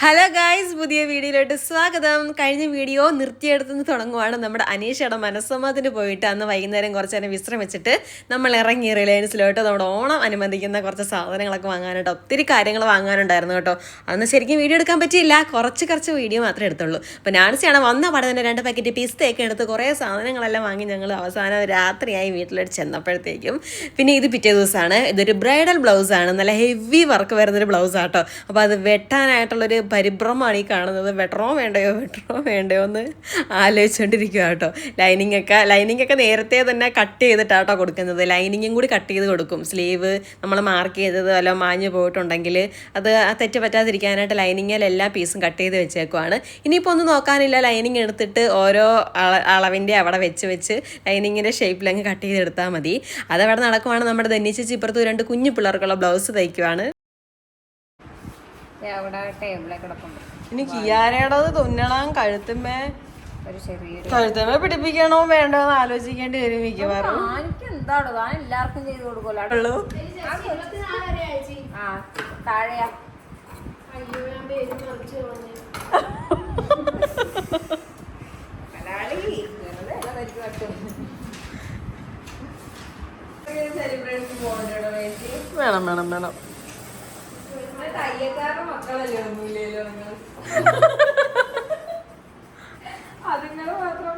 Hello guys പുതിയ വീഡിയോയിലോട്ട് സ്വാഗതം. കഴിഞ്ഞ വീഡിയോ നിർത്തിയെടുത്തുനിന്ന് തുടങ്ങുവാണ് നമ്മുടെ അനീഷയുടെ മനസ്സമ്മതത്തിന് പോയിട്ട് അന്ന് വൈകുന്നേരം കുറച്ച് നേരം വിശ്രമിച്ചിട്ട് നമ്മൾ ഇറങ്ങി റിലയൻസിലോട്ട് നമ്മുടെ ഓണം അനുബന്ധിക്കുന്ന കുറച്ച് സാധനങ്ങളൊക്കെ വാങ്ങാനായിട്ട് ഒത്തിരി കാര്യങ്ങൾ വാങ്ങാനുണ്ടായിരുന്നു കേട്ടോ. അന്ന് ശരിക്കും വീഡിയോ എടുക്കാൻ പറ്റിയില്ല. കുറച്ച് കുറച്ച് വീഡിയോ മാത്രമേ എടുത്തുള്ളൂ. അപ്പോൾ നാൻസിയാണ് വന്ന പാടെ തന്നെ രണ്ട് പാക്കറ്റ് പിസ്തയൊക്കെ എടുത്ത് കുറേ സാധനങ്ങളെല്ലാം വാങ്ങി ഞങ്ങൾ അവസാനം രാത്രിയായി വീട്ടിലോട്ട് ചെന്നപ്പോഴത്തേക്കും. പിന്നെ ഇത് പിറ്റേ ദിവസമാണ്. ഇതൊരു ബ്രൈഡൽ ബ്ലൗസാണ്. നല്ല ഹെവി വർക്ക് വരുന്നൊരു കേട്ടോ. അപ്പോൾ അത് വെട്ടാനായിട്ടുള്ളൊരു പരിഭ്രമമാണ് ഈ കാണുന്നത്. വെട്ടണോ വേണ്ടയോ? വെട്ടണോ വേണ്ടയോ എന്ന് ആലോചിച്ചുകൊണ്ടിരിക്കുക കേട്ടോ. ലൈനിങ് ഒക്കെ ലൈനിങ് ഒക്കെ നേരത്തെ തന്നെ കട്ട് ചെയ്തിട്ടാട്ടോ കൊടുക്കുന്നത് ലൈനിങ്ങും കൂടി കട്ട് ചെയ്ത് കൊടുക്കും. സ്ലീവ് നമ്മൾ മാർക്ക് ചെയ്തത് വല്ല മാഞ്ഞു പോയിട്ടുണ്ടെങ്കിൽ അത് തെറ്റ് പറ്റാതിരിക്കാനായിട്ട് ലൈനിങ്ങിൽ എല്ലാ പീസും കട്ട് ചെയ്ത് വെച്ചേക്കുവാണ്. ഇനിയിപ്പോൾ ഒന്നും നോക്കാനില്ല. ലൈനിങ് എടുത്തിട്ട് ഓരോ അളവിന്റെ അവിടെ വെച്ച് വെച്ച് ലൈനിങ്ങിന്റെ ഷേപ്പിലങ്ങ് കട്ട് ചെയ്തെടുത്താൽ മതി. അതവിടെ നടക്കുവാണ് നമ്മുടെ ധനിച്ചിപ്പുറത്ത് രണ്ട് കുഞ്ഞു പിള്ളേർക്കുള്ള ബ്ലൗസ് തയ്ക്കുവാണ്. അവിടെ ടേബിളെ കിടപ്പുണ്ട്. ഇനി കിയാരയുടേത് തുന്നണം കഴുത്തുമ്മേ. ഒരു ചെറിയൊരു കഴുത്തുമ്മേ പിടിപ്പിക്കണോ വേണ്ടോ എന്ന് ആലോചിക്കേണ്ടി വരും മിക്കവാറും. എനിക്ക് എന്താണോ താൻ എല്ലാവർക്കും ചെയ്ത് കൊടുക്കുമല്ലോ ആ താഴെയാ. വേണം വേണം വേണം. തയ്യക്കാരുടെ മക്കളല്ലേ ഒന്നുമില്ലല്ലോ നിങ്ങൾ? മാത്രം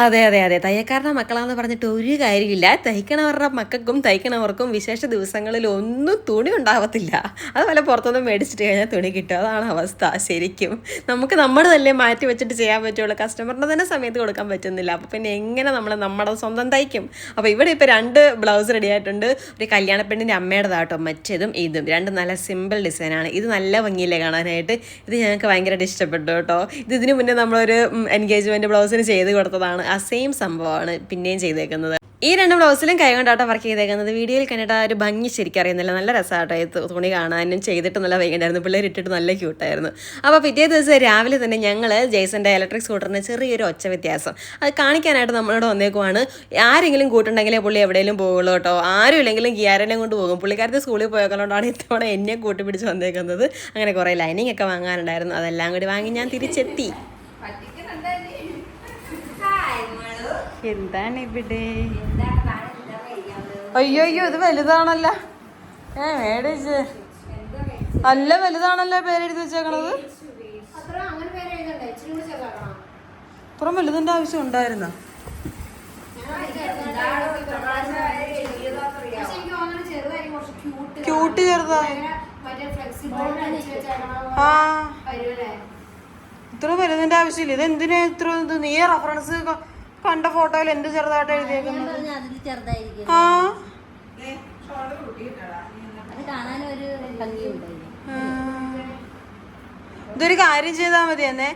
അതെ അതെ അതെ. തയ്യക്കാരുടെ മക്കളാന്ന് പറഞ്ഞിട്ട് ഒരു കാര്യമില്ല. തയ്ക്കണവരുടെ മക്കൾക്കും തയ്ക്കണവർക്കും വിശേഷ ദിവസങ്ങളിൽ ഒന്നും തുണി ഉണ്ടാവത്തില്ല. അതുപോലെ പുറത്തൊന്നും മേടിച്ചിട്ട് കഴിഞ്ഞാൽ തുണി കിട്ടും. അതാണ് അവസ്ഥ ശരിക്കും. നമുക്ക് നമ്മുടെ തന്നെ മാറ്റി വെച്ചിട്ട് ചെയ്യാൻ പറ്റുള്ളൂ. കസ്റ്റമറിന്റെ തന്നെ സമയത്ത് കൊടുക്കാൻ പറ്റുന്നില്ല. അപ്പോൾ പിന്നെ എങ്ങനെ നമ്മൾ നമ്മുടെ സ്വന്തം തയ്ക്കും? അപ്പോൾ ഇവിടെ ഇപ്പോൾ രണ്ട് ബ്ലൗസ് റെഡി ആയിട്ടുണ്ട്. ഒരു കല്യാണ പെണ്ണിന്റെ അമ്മയുടേതാട്ടോ. മറ്റേതും ഇതും. രണ്ട് നല്ല സിമ്പിൾ ഡിസൈനാണ് ഇത് നല്ല ഭംഗിയില്ലേ കാണാനായിട്ട്? ഇത് ഞങ്ങൾക്ക് ഭയങ്കരമായിട്ട് ഇഷ്ടപ്പെട്ടു കേട്ടോ. ഇത് ഇതിന് മുന്നേ നമ്മളൊരു എൻഗേജ്മെന്റ് ബ്ലൗസിന് ചെയ്ത് കൊടുത്തതാണ്. ആ സെയിം സംഭവമാണ് പിന്നെയും ചെയ്തേക്കുന്നത്. ഈ രണ്ട് ബ്ലൗസിലും കൈ കൊണ്ടാട്ടം വർക്ക് ചെയ്തേക്കുന്നത്. വീഡിയോയിൽ കണ്ടിട്ട് ആ ഒരു ഭംഗി ശരിക്കും അറിയുന്നില്ല. നല്ല രസമാട്ടോ തുണി കാണാനും ചെയ്തിട്ട് നല്ല വൈകുണ്ടായിരുന്നു പിള്ളേർ ഇട്ടിട്ട് നല്ല ക്യൂട്ടായിരുന്നു അപ്പോൾ പിറ്റേ ദിവസം രാവിലെ തന്നെ ഞങ്ങൾ ജെയ്സന്റെ ഇലക്ട്രിക് സ്കൂട്ടറിന് ചെറിയൊരു ഒച്ച വ്യത്യാസം. അത് കാണിക്കാനായിട്ട് നമ്മളോട് വന്നേക്കുവാണ്. ആരെങ്കിലും കൂട്ടുണ്ടെങ്കിലേ പുള്ളി എവിടെയെങ്കിലും പോകുള്ളൂ കേട്ടോ. ആരും ഇല്ലെങ്കിലും ഗിയാരനെ കൊണ്ട് പോകും. പുള്ളിക്കാരത്തെ സ്കൂളിൽ പോയതുകൊണ്ടാണ് ഇത്തവണ എന്നെ കൂട്ടി പിടിച്ച് വന്നേക്കുന്നത്. അങ്ങനെ കുറേ ലൈനിങ് ഒക്കെ വാങ്ങാനുണ്ടായിരുന്നു. അതെല്ലാം കൂടി വാങ്ങി ഞാൻ തിരിച്ചെത്തി. എന്താണ് ഇവിടെ? അയ്യോ അയ്യോ ഇത് വലുതാണല്ല. ഏ മേടിച്ച്. നല്ല വലുതാണല്ലോ പേരെഴുതി വെച്ചേക്കണത്. അത്രയും വലുതിന്റെ ആവശ്യം ഉണ്ടായിരുന്ന? ക്യൂട്ട് ചെറുതായി. ആ. ഇത്ര വലുതിന്റെ ആവശ്യമില്ല. ഇത് എന്തിനാ ഇത്ര ഇത്? നീ റഫറൻസ് കണ്ട ഫോട്ടോയിൽ എന്ത് ചെറുതായിട്ട് എഴുതിയേക്കുന്നത്? ആ. ഇതൊരു കാര്യം ചെയ്താൽ മതി എന്നേ.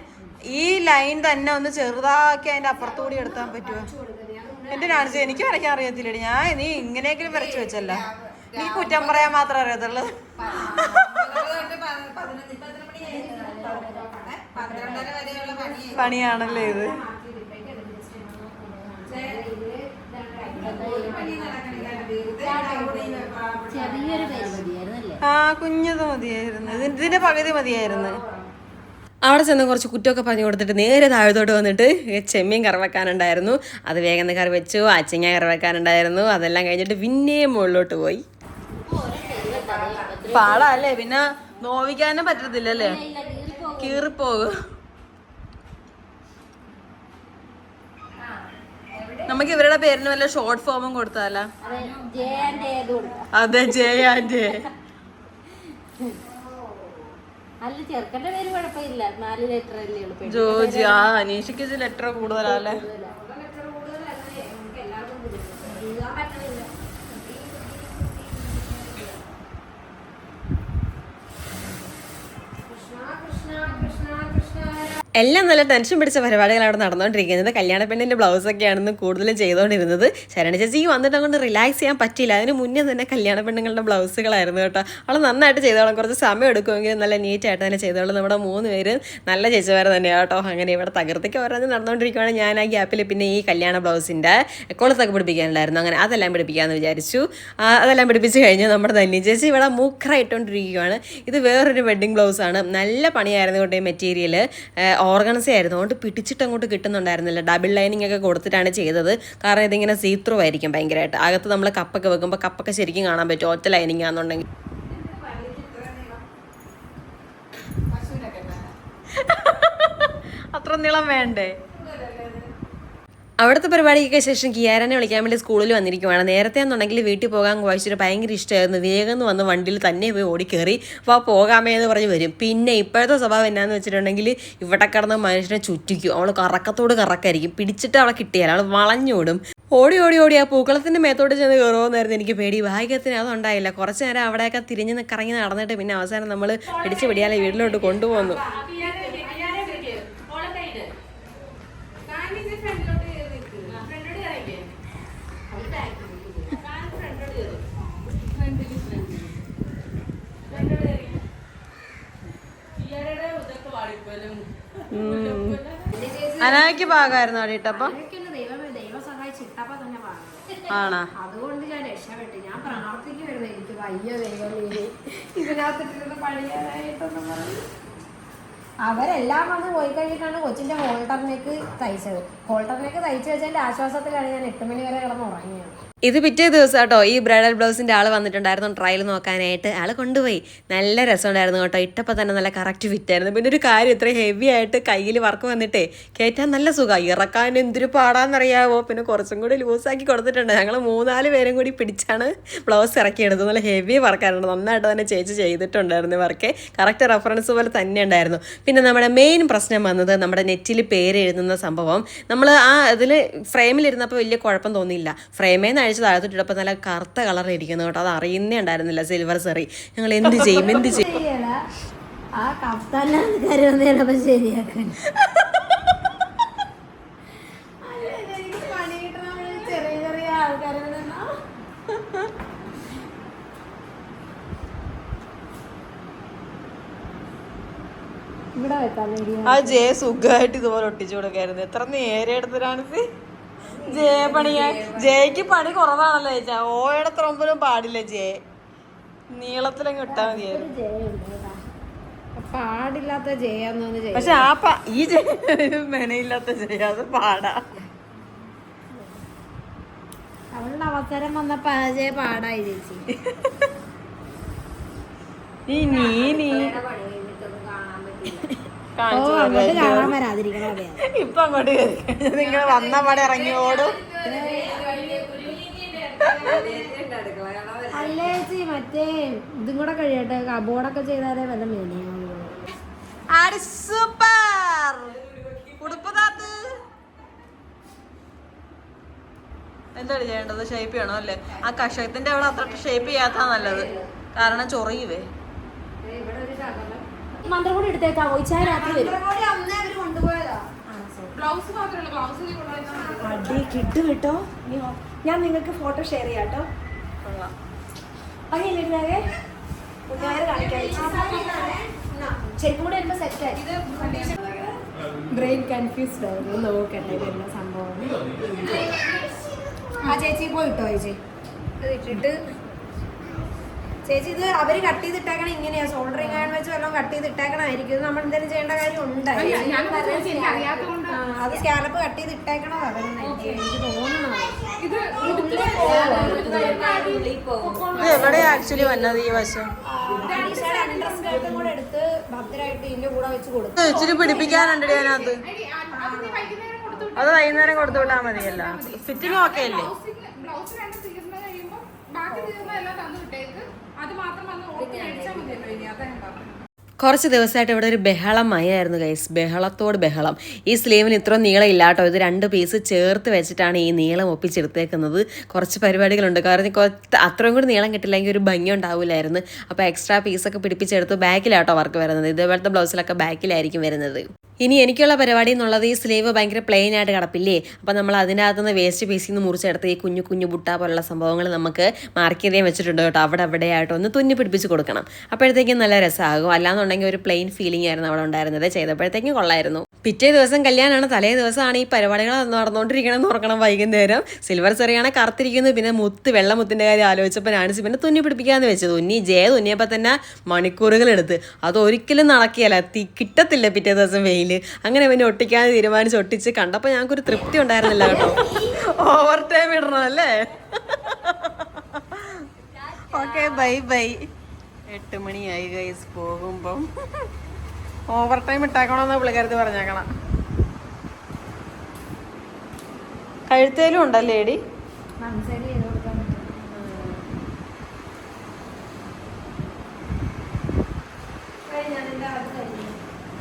ഈ ലൈൻ തന്നെ ഒന്ന് ചെറുതാക്കി അതിന്റെ അപ്പുറത്തുകൂടി എടുത്താൻ പറ്റുമോ എന്റെ കാണിച്ചത് എനിക്ക് വരയ്ക്കാൻ അറിയത്തില്ലടി. ഞാൻ നീ ഇങ്ങനെയെങ്കിലും വരച്ചു വെച്ചല്ല. നീ കുറ്റം പറയാൻ മാത്രം അറിയത്തുള്ളൂ. പണിയാണല്ലേ ഇത്? ആ കുഞ്ഞത് മതിയായിരുന്നു. ഇതിന്റെ പകുതി മതിയായിരുന്നു. അവിടെ ചെന്ന് കുറച്ച് കുറ്റമൊക്കെ പറഞ്ഞു കൊടുത്തിട്ട് നേരെ താഴത്തോട്ട് വന്നിട്ട് ചെമ്മീൻ കറി വെക്കാനുണ്ടായിരുന്നു. അത് വേഗം കറി വെച്ചു അച്ചിങ്ങ കറി വെക്കാനുണ്ടായിരുന്നു. അതെല്ലാം കഴിഞ്ഞിട്ട് പിന്നെയും മുകളിലോട്ട് പോയി. പാടല്ലേ പിന്നെ നോവിക്കാനും പറ്റത്തില്ലല്ലേ? കീറിപ്പോകും. നമുക്ക് ഇവരുടെ പേരിന് വല്ല ഷോർട്ട് ഫോമും കൊടുത്താലോ? അതെ ജയ ആൻഡ് അല്ല ചെറുക്കന്റെ പേര് കുഴപ്പമില്ല. നാല് ലെറ്റർ അല്ലേ ഉള്ളൂ. ജോജി ആ അനീഷയ്ക്ക് ലെറ്റർ കൂടുതലല്ലേ? എല്ലാം നല്ല ടെൻഷൻ പിടിച്ച പരിപാടികൾ അവിടെ നടന്നുകൊണ്ടിരിക്കുന്നത് കല്യാണ പെണ്ണിന്റെ ബ്ലൗസൊക്കെയാണെന്ന് കൂടുതലും ചെയ്തുകൊണ്ടിരുന്നത് ശരണ ചേച്ചി വന്നിട്ട് അങ്ങോട്ട് റിലാക്സ് ചെയ്യാൻ പറ്റിയില്ല. അതിന് മുന്നേ തന്നെ കല്യാണ പെണ്ണുങ്ങളുടെ ബ്ലൗസുകളായിരുന്നു കേട്ടോ. അവളെ നന്നായിട്ട് ചെയ്തോളാം. കുറച്ച് സമയം എടുക്കുമെങ്കിലും നല്ല നീറ്റായിട്ട് തന്നെ ചെയ്തോളാം. നമ്മുടെ മൂന്ന് പേര് നല്ല ചേച്ചിമാർ തന്നെയാണ് കേട്ടോ. അങ്ങനെ ഇവിടെ തകർത്തേക്ക് പറഞ്ഞ് നടന്നുകൊണ്ടിരിക്കുകയാണ് ഞാൻ ആ ഗ്യാപ്പിൽ പിന്നെ ഈ കല്യാണ ബ്ലൗസിന്റെ കൊളുത്തൊക്കെ പിടിപ്പിക്കാനുണ്ടായിരുന്നു. അങ്ങനെ അതെല്ലാം പിടിപ്പിക്കാമെന്ന് വിചാരിച്ചു. അതെല്ലാം പിടിപ്പിച്ച് കഴിഞ്ഞ് നമ്മുടെ ധന്യ ചേച്ചി ഇവിടെ മൂക്കറായിട്ടോണ്ടിരിക്കുകയാണ് ഇത് വേറൊരു വെഡ്ഡിങ് ബ്ലൗസാണ് നല്ല പണിയായിരുന്നു കൊണ്ട് മെറ്റീരിയൽ ഓർഗൻസി ആയിരുന്നു. അതുകൊണ്ട് പിടിച്ചിട്ട് അങ്ങോട്ട് കിട്ടുന്നുണ്ടായിരുന്നില്ല. ഡബിൾ ലൈനിങ് ഒക്കെ കൊടുത്തിട്ടാണ് ചെയ്തത്. കാരണം ഇതിങ്ങനെ സീത്രൂ ആയിരിക്കും ഭയങ്കരമായിട്ട്. അകത്ത് നമ്മൾ കപ്പൊക്കെ വെക്കുമ്പോൾ കപ്പൊക്കെ ശരിക്കും കാണാൻ പറ്റും. ഒറ്റ ലൈനിങ് ആണെന്നുണ്ടെങ്കിൽ. അത്ര നീളം വേണ്ടേ? അവിടുത്തെ പരിപാടിക്കൊക്കെ ശേഷം കിയാരനെ വിളിക്കാൻ വേണ്ടി സ്കൂളിൽ വന്നിരിക്കുവാണ്. നേരത്തെ എന്നുണ്ടെങ്കിൽ വീട്ടിൽ പോകാൻ വായിച്ചിട്ട് ഭയങ്കര ഇഷ്ടമായിരുന്നു വേഗം വന്ന് വണ്ടിയിൽ തന്നെ പോയി ഓടിക്കേറി വാ പോകാമേ എന്ന് പറഞ്ഞ് വരും. പിന്നെ ഇപ്പോഴത്തെ സ്വഭാവം എന്നാന്ന് വെച്ചിട്ടുണ്ടെങ്കിൽ ഇവിടെ കിടന്ന മനുഷ്യനെ ചുറ്റിക്കും. അവൾ കറക്കത്തോട് കറക്കായിരിക്കും. പിടിച്ചിട്ട് അവളെ കിട്ടിയാൽ അവൾ വളഞ്ഞോടും ഓടി. ഓടി ഓടി ആ പൂക്കളത്തിന്റെ മേത്തോട്ട് ചെന്ന് കയറുമെന്നായിരുന്നു എനിക്ക് പേടി. ഭാഗ്യത്തിന് അതുണ്ടായില്ല. കുറച്ച് നേരം അവിടെയൊക്കെ തിരിഞ്ഞ് കറങ്ങി നടന്നിട്ട് പിന്നെ അവസാനം നമ്മൾ പിടിച്ച് പിടിയാലെ വീട്ടിലോട്ട് കൊണ്ടുപോന്നു. അനായ്ക്ക് ഭാഗമായിരുന്നു അവിടെ ഇട്ടപ്പം? ആണോ? അതുകൊണ്ട് ഞാൻ രക്ഷപ്പെട്ടു. ഞാൻ പ്രാർത്ഥിക്കുമായിരുന്നു എനിക്ക് വയ്യ ദൈവമേ ഇതിനകത്തിട്ടിരുന്ന് പണിയാനായിട്ടൊന്നും പറഞ്ഞു. അവരെല്ലാം വന്ന് പോയി കഴിഞ്ഞിട്ടാണ് കൊച്ചിന്റെ ഹോൾട്ടറിനേക്ക് തയ്ച്ചത്. ഹോൾട്ടറിനേക്ക് തയ്ച്ചു വെച്ചതിന്റെ ആശ്വാസത്തിലാണ് ഞാൻ എട്ട് മണി വരെ കിടന്ന് ഉറങ്ങിയത്. ഇത് പിറ്റേ ദിവസം കേട്ടോ ഈ ബ്രൈഡൽ ബ്ലൗസിന്റെ ആൾ വന്നിട്ടുണ്ടായിരുന്നു ട്രയൽ നോക്കാനായിട്ട്. ആൾ കൊണ്ടുപോയി. നല്ല രസമുണ്ടായിരുന്നു കേട്ടോ. ഇട്ടപ്പോൾ തന്നെ നല്ല കറക്റ്റ് ഫിറ്റ് ആയിരുന്നു. പിന്നെ ഒരു കാര്യം ഇത്ര ഹെവി ആയിട്ട് കയ്യിൽ വർക്ക് വന്നിട്ടേ കയറ്റാൻ നല്ല സുഖം. ഇറക്കാൻ എന്തൊരു പാടാന്നറിയാവോ? പിന്നെ കുറച്ചും കൂടി ലൂസാക്കി കൊടുത്തിട്ടുണ്ട്. ഞങ്ങൾ മൂന്നാൽ പേരും കൂടി പിടിച്ചാണ് ബ്ലൗസ് ഇറക്കിയെടുത്തത്. നല്ല ഹെവി വർക്കായിരുന്നു നന്നായിട്ട് തന്നെ ചേച്ചി ചെയ്തിട്ടുണ്ടായിരുന്നു വർക്ക് കറക്റ്റ് റെഫറൻസ് പോലെ തന്നെ ഉണ്ടായിരുന്നു. പിന്നെ നമ്മുടെ മെയിൻ പ്രശ്നം വന്നത് നമ്മുടെ നെറ്റിൽ പേര് എഴുതുന്ന സംഭവം. നമ്മൾ ആ ഇതിൽ ഫ്രെയിമിലിരുന്നപ്പോൾ വലിയ കുഴപ്പം തോന്നിയില്ല. ഫ്രെയിമേ നിന്ന് അഴിച്ച് താഴത്തിട്ടപ്പോൾ നല്ല കറുത്ത കളർ ഇരിക്കുന്നു കേട്ടോ. അത് അറിയുന്നേ ഉണ്ടായിരുന്നില്ല. സിൽവർ സെറി ഞങ്ങൾ എന്ത് ചെയ്യും? എന്ത് ചെയ്യും? ആ വന്നേരപ്പം ശരിയാക്കാൻ ചെറിയ ചെറിയ ആൾക്കാരെ ഇവിടെ വെക്കാൻ വേണ്ടി ആ ജയ സുഖമായിട്ട് ഇതുപോലെ ഒട്ടിച്ചു കൊടുക്കായിരുന്നു. എത്ര നേരെ എടുത്തിട്ടാണ് ജയ പണിയാ ജയക്ക് പണി കുറവാണല്ലോ ചേച്ചാ. ഓയുടെ ത്രമ്പലും പാടില്ല ജയ. നീളത്തിലങ്ങ് ഇട്ടാ മതിയായിരുന്നു. പാടില്ലാത്ത ജയാന്നൊന്ന് പക്ഷെ ആ ഈ ജയ മെനയില്ലാത്ത ജയ അത് പാടാ. അവളുടെ അവസരം വന്ന പരാജയ ജയ പാടായി ചേച്ചി. നീ നീ ഓ കാണിച്ചു അങ്ങോട്ട് കാണാൻ വരാതിരിക്കണം അതെ ഇപ്പൊ അങ്ങോട്ട് കയറി നിങ്ങൾ വന്ന പടെ ഇറങ്ങി ഓടും. അല്ല ചേച്ചി മറ്റേ ഇതും കൂടെ കഴിയട്ടെ. കബോർഡൊക്കെ ചെയ്താലേ വല്ല മേടിയാവുള്ളൂ സൂപ്പർ. ഉടുപ്പ് താത്ത്. എന്താണ് ചെയ്യേണ്ടത്? ഷേപ്പ് ചെയ്യണോ അല്ലേ? ആ കഷത്തിന്റെ അവിടെ അത്ര ഷേപ്പ് ചെയ്യാത്ത നല്ലത്. കാരണം ചൊറിയുവേ. മന്ത്രം കൂടി എടുത്തേക്കാവോ? ഇച്ചായ രാത്രി വരും. അടി കിട്ടു കേട്ടോ. ഞാൻ നിങ്ങൾക്ക് ഫോട്ടോ ഷെയർ ചെയ്യാം കേട്ടോ. അങ്ങനെയല്ലേ ചെരുപ്പ് കൂടെ വരുമ്പോ സെറ്റ് ആയി. ബ്രെയിൻ കൺഫ്യൂസ്ഡ് ആയിരുന്നു നോക്കട്ടെ വരുന്ന സംഭവം? ആ ചേച്ചി പോയിട്ടോ ചേച്ചി. ഇട്ടിട്ട് ചേച്ചി ഇത് അവർ കട്ട് ചെയ്തിട്ടേക്കണ ഇങ്ങനെയാ? സോൾഡറിങ് ആണെന്ന് വെച്ച് വല്ലതും കട്ട് ചെയ്തിട്ടേക്കണായിരിക്കും. ഇത് നമ്മൾ എന്തെങ്കിലും ചെയ്യേണ്ട കാര്യം ഉണ്ട് അത് സ്കാലപ്പ് കട്ട് ചെയ്ത് എനിക്ക് എവിടെ ആക്ച്വലി വന്നത് ഈ വശം? കൂടെ എടുത്ത് ഇതിന്റെ കൂടെ വെച്ച് ഇച്ചിരി പിടിപ്പിക്കാനുണ്ട് അതിനകത്ത്. അത് വൈകുന്നേരം കൊടുത്തു വിട്ടാൽ മതിയല്ലോ ഫിറ്റിംഗ് ഓക്കെ അല്ലേ? ബ്ലൗസ് രണ്ട് തീർന്ന് കഴിയുമ്പോൾ ബാക്കി തീർന്ന എല്ലാം തന്നു വിട്ടേക്ക്. അത് മാത്രം വന്ന് ഓർത്ത് മേടിച്ചാൽ മതിയല്ലോ ഇനി. അതെന്താ കുറച്ച് ദിവസമായിട്ട് ഇവിടെ ഒരു ബഹളം മയായിരുന്നു ഗൈസ് ബഹളത്തോട് ബഹളം. ഈ സ്ലീവിന് ഇത്ര നീളം ഇല്ല കേട്ടോ. ഇത് രണ്ട് പീസ് ചേർത്ത് വെച്ചിട്ടാണ് ഈ നീളം ഒപ്പിച്ചെടുത്തേക്കുന്നത്. കുറച്ച് പരിപാടികളുണ്ട്. കാരണം അത്രയും കൂടി നീളം കിട്ടില്ലെങ്കിൽ ഒരു ഭംഗി ഉണ്ടാവില്ലായിരുന്നു അപ്പോൾ എക്സ്ട്രാ പീസൊക്കെ പിടിപ്പിച്ചെടുത്ത് ബാക്കിലാട്ടോ വർക്ക് വരുന്നത്. ഇതേപോലത്തെ ബ്ലൗസിലൊക്കെ ബാക്കിലായിരിക്കും വരുന്നത്. ഇനി എനിക്കുള്ള പരിപാടി എന്നുള്ളത് ഈ സ്ലീവ് ഭയങ്കര പ്ലെയിൻ ആയിട്ട് കിടപ്പില്ലേ? അപ്പോൾ നമ്മൾ അതിനകത്ത് നിന്ന് വേസ്റ്റ് പീസിൽ നിന്ന് മുറിച്ചെടുത്ത് ഈ കുഞ്ഞു കുഞ്ഞു ബുട്ട പോലുള്ള സംഭവങ്ങൾ നമുക്ക് മാർക്ക് ചെയ്തേ വെച്ചിട്ടുണ്ട് കേട്ടോ. അവിടെ അവിടെ ആയിട്ട് ഒന്ന് തുന്നി പിടിപ്പിച്ച് കൊടുക്കണം. അപ്പോഴത്തേക്കും നല്ല രസമാകും. അല്ലാന്നുണ്ടെങ്കിൽ ഒരു പ്ലെയിൻ ഫീലിംഗ് ആയിരുന്നു അവിടെ ഉണ്ടായിരുന്നത്. ചെയ്തപ്പോഴത്തേക്കും കൊള്ളായിരുന്നു. പിറ്റേ ദിവസം കല്യാണമാണ് തലേ ദിവസമാണ് ഈ പരിപാടികൾ നടന്നുകൊണ്ടിരിക്കണം എന്ന് ഓർക്കണം വൈകുന്നേരം. സിൽവർ ചെറിയാണ് കറുത്തിരിക്കുന്നത് പിന്നെ മുത്ത് വെള്ളമുത്തിന്റെ കാര്യം ആലോചിച്ചപ്പോൾ നാണിച്ച് പിന്നെ തുന്നി പിടിപ്പിക്കാമെന്ന് വെച്ചത് തുന്നി ജയ തുന്നിയപ്പോൾ തന്നെ മണിക്കൂറുകൾ എടുത്ത്. അത് ഒരിക്കലും നടക്കിയല്ല തി കിട്ടത്തില്ല പിറ്റേ ദിവസം വെയിൽ. അങ്ങനെ പിന്നെ ഒട്ടിക്കാൻ തീരുമാനിച്ച് ഒട്ടിച്ച് കണ്ടപ്പോൾ ഞങ്ങൾക്കൊരു തൃപ്തി ഉണ്ടായിരുന്നില്ല കേട്ടോ. ഓവർ ടൈം ഇടണം അല്ലേ ഓക്കെ ബൈ ബൈ എട്ട് മണിയായി ഗൈസ് പോകുമ്പം. ഓവർ ടൈം ഇട്ടാക്കണമെന്ന് പുള്ളിക്കാരത്ത് പറഞ്ഞേക്കണം. കഴുത്തേലും ഉണ്ടല്ലേ എടി?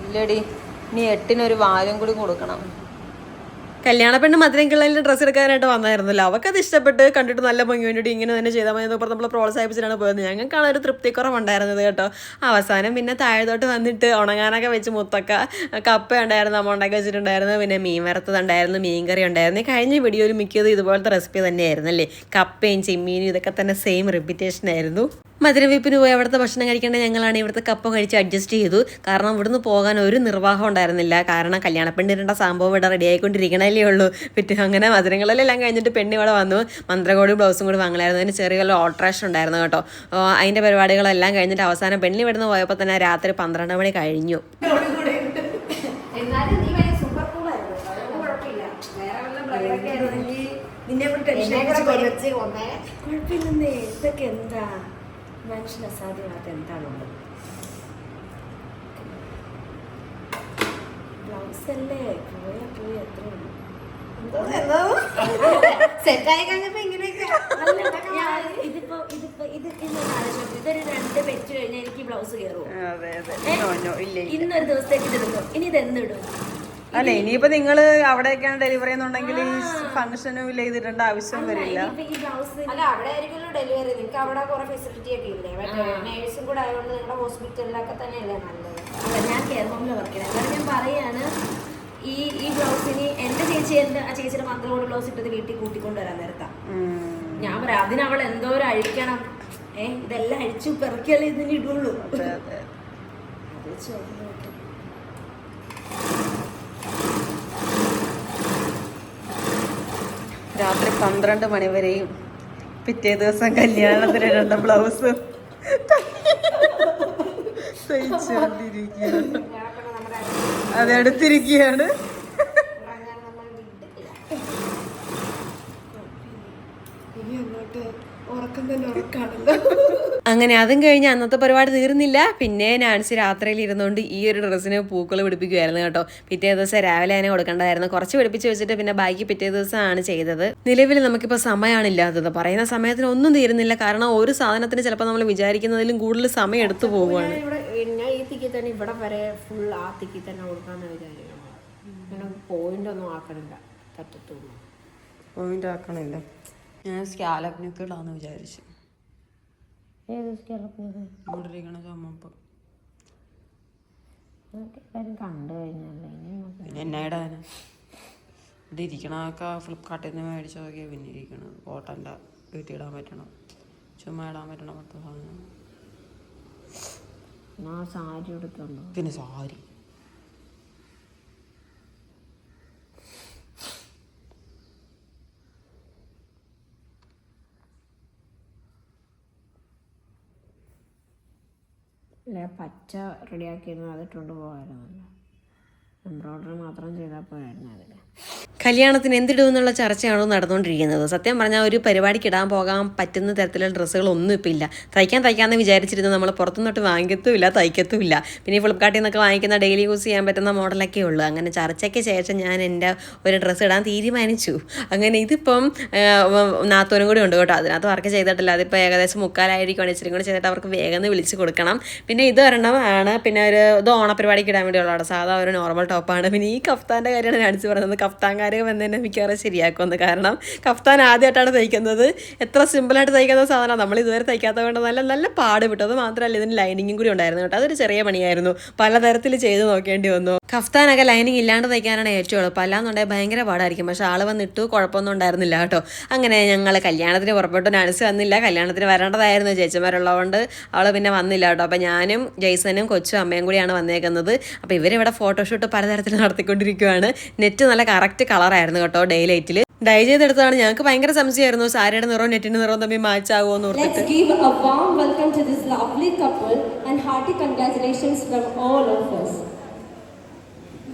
ഇല്ലടി ഇനി എട്ടിനൊരു വാലും കൂടി കൊടുക്കണം. കല്യാണ പെണ്ണ് മധുരം കിള്ളലിന് ഡ്രസ്സ് എടുക്കാനായിട്ട് വന്നായിരുന്നല്ലോ. അവക്കത് ഇഷ്ടപ്പെട്ട് കണ്ടിട്ട് നല്ല ഭംഗി വേണ്ടിയിട്ട് ഇങ്ങനെ തന്നെ ചെയ്താൽ മതി നമ്മൾ പ്രോത്സാഹിപ്പിച്ചിട്ടാണ് പോയത്. ഞങ്ങൾക്കാണ് ഒരു തൃപ്തിക്കുറവുണ്ടായിരുന്നത് കേട്ടോ. അവസാനം പിന്നെ താഴത്തോട്ട് വന്നിട്ട് ഉണങ്ങാനൊക്കെ വെച്ച് മുത്തക്ക കപ്പ ഉണ്ടായിരുന്നു അമ്മ ഉണ്ടാക്കി വെച്ചിട്ടുണ്ടായിരുന്നു. പിന്നെ മീൻ വറുത്തതുണ്ടായിരുന്നു മീൻ കറി ഉണ്ടായിരുന്നു കഴിഞ്ഞ വീഡിയോയിൽ മിക്കതും ഇതുപോലത്തെ റെസിപ്പി തന്നെയായിരുന്നു അല്ലേ കപ്പയും ചെമ്മീനും ഇതൊക്കെ തന്നെ സെയിം റിപ്പീറ്റേഷൻ ആയിരുന്നു. മധുരവീപ്പിന് പോയി അവിടുത്തെ ഭക്ഷണം കഴിക്കേണ്ട ഞങ്ങളാണ് ഇവിടുത്തെ കപ്പ കഴിച്ച് അഡ്ജസ്റ്റ് ചെയ്തു. കാരണം ഇവിടുന്ന് പോകാൻ ഒരു നിർവാഹം ഉണ്ടായിരുന്നില്ല. കാരണം കല്യാണ പെണ്ണിരേണ്ട സംഭവം ഇവിടെ റെഡി ആയിക്കൊണ്ടിരിക്കണല്ലേ ഉള്ളൂ. പിറ്റേ അങ്ങനെ മധുരങ്ങളെല്ലാം കഴിഞ്ഞിട്ട് പെണ്ണി ഇവിടെ വന്നു. മന്ത്രകോടി ബ്ലൗസും കൂടി വാങ്ങലായിരുന്നു അതിന് ചെറിയൊരു ഓൾട്രേഷൻ ഉണ്ടായിരുന്നു കേട്ടോ. അതിന്റെ പരിപാടികളെല്ലാം കഴിഞ്ഞിട്ട് അവസാനം പെണ്ണി ഇവിടുന്ന് പോയപ്പോൾ തന്നെ രാത്രി പന്ത്രണ്ട് മണി കഴിഞ്ഞു. വല്ല നിന്നെ ടെൻഷൻ കുഴപ്പമില്ലെന്നേ. ഇതൊക്കെ എന്താ? മനുഷ്യൻ അസാധ്യമാകാത്ത എന്താണുള്ളത്? ബ്ലൗസ് അല്ലേ? പോയ പോയി അത്രേ ഉള്ളൂ. സെറ്റായി കഴിഞ്ഞപ്പോ ഇങ്ങനെയൊക്കെ അല്ല, ഞാൻ ഇതിപ്പോ ഇതിപ്പോ ഇത് ഇന്ന് ആലോചിച്ചു ഇതൊരു രണ്ട് പെറ്റ് കഴിഞ്ഞാൽ എനിക്ക് ബ്ലൗസ് കയറും ഇന്നൊരു ദിവസത്തേക്ക് ഇതിടുന്നു ഇനി ഇത് എന്നിടും അല്ല ഇനിയിപ്പോ നിങ്ങൾ അവിടെയൊക്കെയാണ് ഡെലിവറി ചെയ്യുന്നുണ്ടെങ്കിൽ ഫംഗ്ഷനും ഇല്ല ചെയ്തിട്ടുണ്ട് ആവശ്യം വരില്ല. ഈ അല്ല അവിടെ ആയിരിക്കുമല്ലോ ഡെലിവറി നിങ്ങൾക്ക് അവിടെ കുറെ ഫെസിലിറ്റി ഒക്കെ ഇല്ലേ? മറ്റേ നേഴ്സും കൂടെ ആയതുകൊണ്ട് നിങ്ങളുടെ ഹോസ്പിറ്റലിലൊക്കെ തന്നെയല്ലേ നല്ലത്? അല്ല ഞാൻ കെയർ ഹോമിൽ വർക്ക് ചെയ്യണം. കാരണം ഞാൻ പറയാണ് ഈ ഈ ബ്ലൗസിന് എന്റെ ചേച്ചി എന്റെ ആ ചേച്ചിയുടെ മക്കളോട് ബ്ലൗസ് ഇട്ടത് വീട്ടിൽ കൂട്ടിക്കൊണ്ട് വരാൻ നേരത്താ. ഞാൻ പറയാം അതിനവൾ എന്തോ ഒരു അഴിക്കണം. ഏഹ് ഇതെല്ലാം അഴിച്ചു പെറുക്കിയാലേ ഇതിന് ഇടുള്ളൂ. അത് നോക്ക്. രാത്രി പന്ത്രണ്ട് മണിവരെയും പിറ്റേ ദിവസം കല്യാണത്തിന് രണ്ട് ബ്ലൗസ് തയ്ച്ചുകൊണ്ടിരിക്കുകയാണ്. അതെടുത്തിരിക്കുകയാണ് ഇനി അങ്ങോട്ട് ഉറക്കം തന്നെ ഉറക്കാണല്ലോ അങ്ങനെ അതും കഴിഞ്ഞ് അന്നത്തെ പരിപാടി തീർന്നില്ല. പിന്നെ നാൻസി രാത്രിയിൽ ഇരുന്നുകൊണ്ട് ഈ ഒരു ഡ്രസ്സിന് പൂക്കൾ പിടിപ്പിക്കുമായിരുന്നു കേട്ടോ. പിറ്റേ ദിവസം രാവിലെ അതിനെ കൊടുക്കേണ്ടതായിരുന്നു കുറച്ച് പിടിപ്പിച്ച് വെച്ചിട്ട് പിന്നെ ബാക്കി പിറ്റേ ദിവസമാണ് ചെയ്തത്. നിലവിൽ നമുക്കിപ്പോൾ സമയമാണ് ഇല്ലാത്തത് പറയുന്ന സമയത്തിന് ഒന്നും തീരുന്നില്ല. കാരണം ഒരു സാധനത്തിന് ചിലപ്പോൾ നമ്മൾ വിചാരിക്കുന്നതിലും കൂടുതൽ സമയം എടുത്തു പോവുകയാണ്. ഞാൻ ഈ തിക്കി തന്നെ ഇവിടെ വരെ ഫുൾ ആ തിക്കി തന്നെ കൊടുക്കാന്ന് വിചാരിക്കണം അങ്ങനെ പോയിന്റ് ഒന്നും ആക്കണില്ല. തട്ടത്തുള്ളൂ. പോയിന്റ് ആക്കണില്ല. ഞാൻ സ്കാലപ്പിനൊക്കെ? ഇടാന്ന് വിചാരിച്ചു ഏത് ചുമപ്പ് കണ്ടു കഴിഞ്ഞല്ലേ? ഇനി നമുക്ക് പിന്നെ എന്നാ ഇടാന്? ഇവിടെ ഇരിക്കണതൊക്കെ ഫ്ലിപ്കാർട്ടിൽ നിന്ന് മേടിച്ച നോക്കിയാൽ പിന്നെ ഇരിക്കണത്. കോട്ടന്റെ വീട്ടിൽ ഇടാൻ പറ്റണം. ചുമ്മാ ഇടാൻ പറ്റണം പത്ത് സാധനം സാരി പിന്നെ സാരി. അല്ലെ പച്ച റെഡിയാക്കിയിരുന്നു അതിട്ടുകൊണ്ട് പോകാമായിരുന്നല്ലോ എംബ്രോയ്ഡറി മാത്രം ചെയ്താൽ പോയായിരുന്നു അതിൽ കല്യാണത്തിന് എന്തിടും എന്നുള്ള ചർച്ചയാണോ നടന്നുകൊണ്ടിരിക്കുന്നത്. സത്യം പറഞ്ഞാൽ ഒരു പരിപാടിക്ക് ഇടാൻ പോകാൻ പറ്റുന്ന തരത്തിലുള്ള ഡ്രസ്സുകളൊന്നും ഇപ്പം ഇല്ല. തയ്ക്കാൻ തയ്ക്കാമെന്ന് വിചാരിച്ചിരുന്ന നമ്മൾ പുറത്തുനിന്നോട്ട് വാങ്ങിക്കത്തുമില്ല തയ്ക്കത്തുമില്ല. പിന്നെ ഫ്ലിപ്കാർട്ടിൽ നിന്നൊക്കെ വാങ്ങിക്കുന്ന ഡെയിലി യൂസ് ചെയ്യാൻ പറ്റുന്ന മോഡലൊക്കെ ഉള്ളൂ. അങ്ങനെ ചർച്ചയ്ക്ക് ശേഷം ഞാൻ എന്റെ ഒരു ഡ്രസ്സ് ഇടാൻ തീരുമാനിച്ചു. അങ്ങനെ ഇതിപ്പം നാത്തോനും കൂടി ഉണ്ട് കേട്ടോ. അതിനകത്ത് വർക്ക് ചെയ്തിട്ടില്ല. അതിപ്പോൾ ഏകദേശം മുക്കാലായിരിക്കും ഇച്ചിരി കൂടി ചെയ്തിട്ട് അവർക്ക് വേഗം വിളിച്ച് കൊടുക്കണം. പിന്നെ ഇത് ഒരെണ്ണം പിന്നെ ഒരു ഇത് ഓണപരിപാടിക്ക് ഇടാൻ വേണ്ടിയുള്ളതാണ്. സാധാ ഒരു നോർമൽ ടോപ്പാണ് പിന്നെ ഈ കഫ്താന്റെ കാര്യമാണ് ഞാൻ അടിച്ച് പറയുന്നത് കഫ്താൻകാർ വന്ന് തന്നെ മിക്കവാറും ശരിയാക്കുമെന്ന്. കാരണം കഫ്താൻ ആദ്യമായിട്ടാണ് തയ്ക്കുന്നത്. എത്ര സിമ്പിളായിട്ട് തയ്ക്കുന്ന സാധനമാണ്. നമ്മൾ ഇതുവരെ തയ്ക്കാത്തത് കൊണ്ട് നല്ല നല്ല പാട് വിട്ടു അത് മാത്രമല്ല ഇതിന് ലൈനിങ്ങും കൂടി ഉണ്ടായിരുന്നു കേട്ടോ. അതൊരു ചെറിയ പണിയായിരുന്നു. പലതരത്തിൽ ചെയ്ത് നോക്കേണ്ടി വന്നു. കഫ്താനൊക്കെ ലൈനിങ് ഇല്ലാണ്ട് തയ്ക്കാനാണ് ഏറ്റവും എളുപ്പം. അല്ലാന്നുണ്ടെങ്കിൽ ഭയങ്കര പാടായിരിക്കും. പക്ഷെ ആൾ വന്നിട്ട് കുഴപ്പമൊന്നും ഉണ്ടായിരുന്നില്ല കേട്ടോ. അങ്ങനെ ഞങ്ങൾ കല്യാണത്തിന് പുറപ്പെട്ടു. നാൻസ് വന്നില്ല. കല്യാണത്തിന് വരേണ്ടതായിരുന്നു. ചേച്ചിമാരുള്ളതുകൊണ്ട് അവൾ പിന്നെ വന്നില്ല കേട്ടോ. അപ്പം ഞാനും ജെയ്സനും കൊച്ചും അമ്മയും കൂടിയാണ് വന്നേക്കുന്നത്. അപ്പോൾ ഇവരിവിടെ ഫോട്ടോഷൂട്ട് പലതരത്തിൽ നടത്തിക്കൊണ്ടിരിക്കുകയാണ് നെറ്റ് നല്ല കറക്റ്റ് കളറായിരുന്നു കേട്ടോ ഡേ ലൈറ്റിൽ ഡൈ ചെയ്തെടുത്തതാണ്. ഞങ്ങൾക്ക് ഭയങ്കര സംശയമായിരുന്നു. സാരിയുടെ നിറവും നെറ്റിന്റെ നിറവും തമ്മിൽ മാച്ച് ആകുമോ എന്ന്.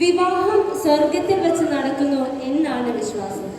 വിവാഹം സ്വർഗത്തിൽ വെച്ച് നടക്കുന്നു എന്നാണ് വിശ്വാസം.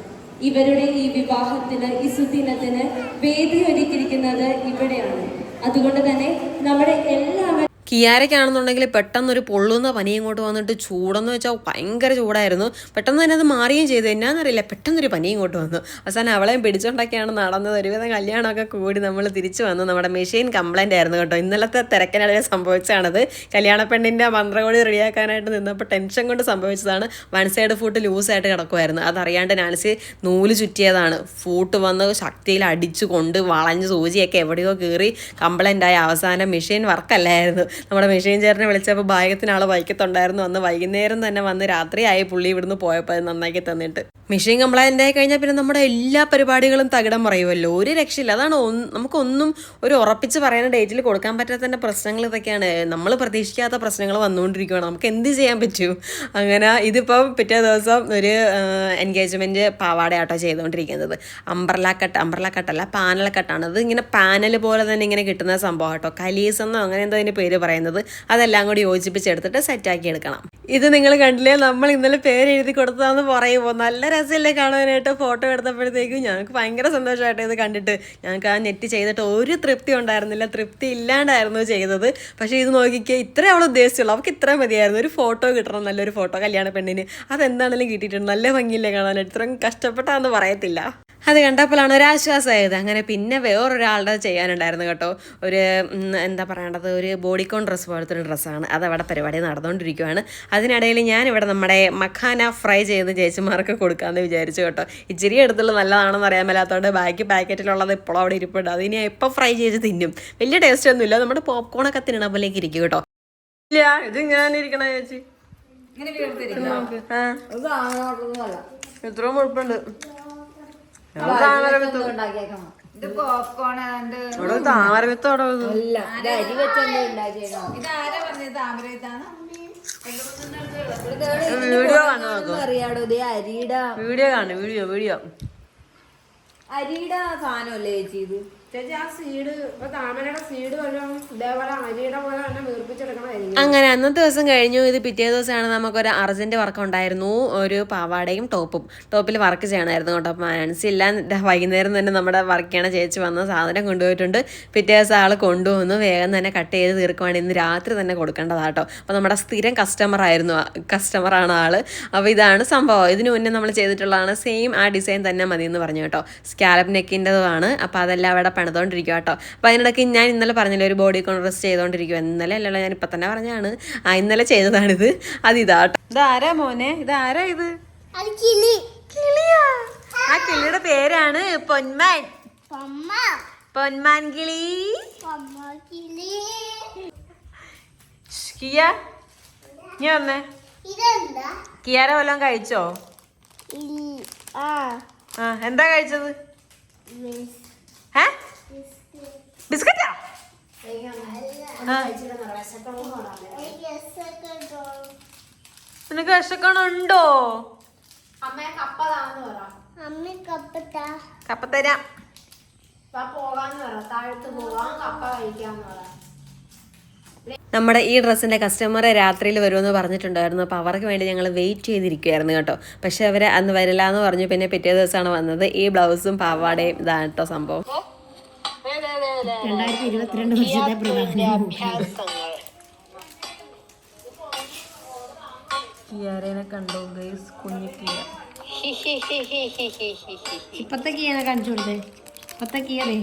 ഇവരുടെ ഈ വിവാഹത്തിന് ഈ സുദിനത്തിന് വേദി ഒരുക്കിയിരിക്കുന്നത് ഇവിടെയാണ്. അതുകൊണ്ട് തന്നെ നമ്മുടെ എല്ലാവരും കിയാരയ്ക്കാണെന്നുണ്ടെങ്കിൽ പെട്ടെന്നൊരു പൊള്ളുന്ന പനി ഇങ്ങോട്ട് വന്നിട്ട് ചൂടെന്ന് വെച്ചാൽ ഭയങ്കര ചൂടായിരുന്നു. പെട്ടെന്ന് തന്നെ അത് മാറുകയും ചെയ്തു. എന്നാന്നറിയില്ല പെട്ടെന്നൊരു പനി ഇങ്ങോട്ട് വന്നു. അവസാനം അവളെയും പിടിച്ചോണ്ടൊക്കെയാണ് നടന്നത്. ഒരുവിധം കല്യാണമൊക്കെ കൂടി നമ്മൾ തിരിച്ചു വന്നു. നമ്മുടെ മെഷീൻ കംപ്ലൈന്റ് ആയിരുന്നു കേട്ടോ. ഇന്നലത്തെ തിരക്കിനിടയിൽ സംഭവിച്ചതാണത്. കല്യാണ പെണ്ണിന്റെ മന്ത്രകോടി റെഡിയാക്കാനായിട്ട് നിന്നപ്പോൾ ടെൻഷൻ കൊണ്ട് സംഭവിച്ചതാണ്. വൺ സൈഡ് ഫൂട്ട് ലൂസായിട്ട് കിടക്കുമായിരുന്നു അതറിയാണ്ട് നാൻസി നൂൽ ചുറ്റിയതാണ്. ഫൂട്ട് വന്ന് ശക്തിയിൽ അടിച്ചു കൊണ്ട് വളഞ്ഞ് സൂചിയൊക്കെ എവിടെയോ കയറി കംപ്ലൈന്റ് ആയ. അവസാനം മെഷീൻ വർക്കല്ലായിരുന്നു നമ്മുടെ മെഷീൻ ചേർന്ന് വിളിച്ചപ്പോൾ ഭാഗ്യത്തിന് വൈക്കത്തുണ്ടായിരുന്നു. അന്ന് വൈകുന്നേരം തന്നെ വന്ന് രാത്രിയായി പുള്ളി ഇവിടുന്ന് പോയപ്പോൾ അത് നന്നാക്കി തന്നിട്ട്. മെഷീൻ കംപ്ലൈന്റ് ആയി കഴിഞ്ഞാൽ പിന്നെ നമ്മുടെ എല്ലാ പരിപാടികളും തകിടം പറയുമല്ലോ ഒരു രക്ഷയില്ല. അതാണ് നമുക്കൊന്നും ഒരു ഉറപ്പിച്ച് പറയുന്ന ഡേറ്റിൽ കൊടുക്കാൻ പറ്റാത്തതിന്റെ പ്രശ്നങ്ങൾ ഇതൊക്കെയാണ്. നമ്മൾ പ്രതീക്ഷിക്കാത്ത പ്രശ്നങ്ങൾ വന്നുകൊണ്ടിരിക്കുകയാണ് നമുക്ക് എന്ത് ചെയ്യാൻ പറ്റൂ? അങ്ങനെ ഇതിപ്പം പിറ്റേ ദിവസം ഒരു എൻഗേജ്മെന്റ് പാവാടയാട്ടോ ചെയ്തുകൊണ്ടിരിക്കുന്നത് അംബ്രല കട്ട് അംബ്രല കട്ടല്ല പാനൽ കട്ടാണ് അത് ഇങ്ങനെ പാനൽ പോലെ തന്നെ ഇങ്ങനെ കിട്ടുന്ന സംഭവം കേട്ടോ കലീസ് എന്നോ അങ്ങനെ എന്തോ അതിന്റെ പേര് പറയുന്നത്. അതെല്ലാം കൂടി യോജിപ്പിച്ചെടുത്തിട്ട് സെറ്റാക്കി എടുക്കണം. ഇത് നിങ്ങൾ കണ്ടില്ലേ? നമ്മൾ ഇന്നലെ പേര് എഴുതി കൊടുത്തതാന്ന് പറയുമ്പോൾ നല്ല രസമല്ലേ കാണാനായിട്ട് ഫോട്ടോ എടുത്തപ്പോഴത്തേക്കും. ഞങ്ങൾക്ക് ഭയങ്കര സന്തോഷമായിട്ട് ഇത് കണ്ടിട്ട് ഞങ്ങൾക്ക് ആ നെറ്റ് ചെയ്തിട്ട് ഒരു തൃപ്തി ഉണ്ടായിരുന്നില്ല. തൃപ്തി ഇല്ലാണ്ടായിരുന്നു ചെയ്തത്. പക്ഷേ ഇത് നോക്കിക്കേ ഇത്രേ അവൾ ഉദ്ദേശിച്ചുള്ളൂ. അവൾക്ക് ഇത്രയും മതിയായിരുന്നു. ഒരു ഫോട്ടോ കിട്ടണം നല്ലൊരു ഫോട്ടോ കല്യാണ പെണ്ണിന്. അതെന്താണെങ്കിലും കിട്ടിയിട്ടുണ്ട്. നല്ല ഭംഗിയില്ലേ കാണാനായിട്ട്. ഇത്രയും കഷ്ടപ്പെട്ടാന്ന് പറയത്തില്ല. അത് കണ്ടപ്പോഴാണ് ഒരു ആശ്വാസമായത്. അങ്ങനെ പിന്നെ വേറൊരാളുടെ ചെയ്യാനുണ്ടായിരുന്നു കേട്ടോ. ഒരു എന്താ പറയേണ്ടത്? ഒരു ഡ്രസ്സ് പോലത്തെ ഒരു ഡ്രസ്സാണ് അതവിടെ പരിപാടി നടന്നുകൊണ്ടിരിക്കുകയാണ് അതിനിടയിൽ ഞാൻ ഇവിടെ നമ്മുടെ മഖാന ഫ്രൈ ചെയ്ത് ചേച്ചിമാർക്ക് കൊടുക്കാമെന്ന് വിചാരിച്ചു കേട്ടോ. ഇച്ചിരി എടുത്തുള്ള നല്ലതാണെന്ന് അറിയാൻ മേലാത്തതുകൊണ്ട് ബാക്കി പാക്കറ്റിലുള്ളത് ഇപ്പോഴും അവിടെ ഇരിപ്പുണ്ട്. അത് ഇനി എപ്പോൾ ഫ്രൈ ചെയ്ത് തിന്നും? വലിയ ടേസ്റ്റ് ഒന്നുമില്ല നമ്മുടെ പോപ്കോണൊക്കെ തിന്നണ പോലേക്ക് ഇരിക്കും കേട്ടോ. ഇല്ല ഇത് ഞാൻ ഇരിക്കണ ചേച്ചി. ഇത്രയും കുഴപ്പമുണ്ട് ഇത് പോപ്കോൺ അല്ല ഇത് അരി വെച്ചൊന്നും ഉണ്ടാക്കിയേക്കാം ഇതാരാ പറഞ്ഞത് താമരത്താണ് വീഡിയോ കാണു നോക്കൂ അറിയാടോ ഇത് അരിയുടെ വീഡിയോ കാണു വീഡിയോ വീഡിയോ. അരിയുടെ സാധനമല്ലേ ചേച്ചി ഇത്? സീഡ് ഇപ്പൊ താമരയുടെ സീഡ് അരിയുടെ പോലെ തന്നെ അങ്ങനെ അന്നത്തെ ദിവസം കഴിഞ്ഞു. ഇത് പിറ്റേ ദിവസമാണ് നമുക്കൊരു അർജന്റ് വർക്ക് ഉണ്ടായിരുന്നു. ഒരു പാവാടയും ടോപ്പും. ടോപ്പിൽ വർക്ക് ചെയ്യണമായിരുന്നു കേട്ടോ. അപ്പം മനസ്സില്ല വൈകുന്നേരം തന്നെ നമ്മുടെ വർക്ക് ചെയ്യണ ചേച്ചി വന്ന സാധനം കൊണ്ടുപോയിട്ടുണ്ട്. പിറ്റേ ദിവസം ആൾ കൊണ്ടുവന്നു. വേഗം തന്നെ കട്ട് ചെയ്ത് തീർക്കുവാണ്. ഇന്ന് രാത്രി തന്നെ കൊടുക്കേണ്ടതാട്ടോ അപ്പോൾ നമ്മുടെ സ്ഥിരം കസ്റ്റമർ ആയിരുന്നു. കസ്റ്റമറാണ് ആൾ അപ്പോൾ ഇതാണ് സംഭവം. ഇതിനു മുന്നേ നമ്മൾ ചെയ്തിട്ടുള്ളതാണ് സെയിം ആ ഡിസൈൻ തന്നെ മതി എന്ന് പറഞ്ഞു കേട്ടോ. സ്കാലപ്പ് നെക്കിന്റെതുമാണ് അപ്പോൾ അതെല്ലാം അവിടെ പണിതുകൊണ്ടിരിക്കുക കേട്ടോ. അപ്പോൾ അതിനിടയ്ക്ക് ഞാൻ ഇന്നലെ പറഞ്ഞില്ല ഒരു ബോഡി കോൺട്രസ്റ്റ് ചെയ്തുകൊണ്ടിരിക്കുക ഇന്നലെ അല്ലല്ലോ ഞാൻ ഇപ്പം തന്നെ പറഞ്ഞാണ് ആ ഇന്നലെ ചെയ്തതാണിത്. അത് ഇതാട്ടോ ഇതാരാ മോനെ? ഇതാരാ ഇത്? കിളിയാ? ആ കിളിയുടെ പേരാണ് പൊന്മാൻ. പൊന്മാൻ കിളി. കിയ? നീ വന്നേ. കിയാര വല്ലതും കഴിച്ചോ? ആ എന്താ കഴിച്ചത്? ഏ? ബിസ്ക്കറ്റാ. നിനക്ക് വിശക്കണുണ്ടോ? കപ്പ തരാം. നമ്മുടെ ഈ ഡ്രസ്സിന്റെ കസ്റ്റമർ രാത്രിയിൽ വരുമെന്ന് പറഞ്ഞിട്ടുണ്ടായിരുന്നു. അപ്പോൾ അവർക്ക് വേണ്ടി ഞങ്ങൾ വെയിറ്റ് ചെയ്തിരിക്കുമായിരുന്നു കേട്ടോ. പക്ഷേ അവർ അന്ന് വരില്ല എന്ന് പറഞ്ഞു. പിന്നെ പിറ്റേ ദിവസമാണ് വന്നത്. ഈ ബ്ലൗസും പാവാടയും ഇതാണ് കേട്ടോ സംഭവം. രണ്ടായിരത്തി ഇരുപത്തിരണ്ട് വർഷത്തെ കിയാരേനെ കണ്ടോ ഗൈസ്? കുഞ്ഞു കിയ. ഇപ്പത്തെ കീയാണ് കാണിച്ചു കൊടുത്തേ. ഇപ്പത്തെ കിയറേ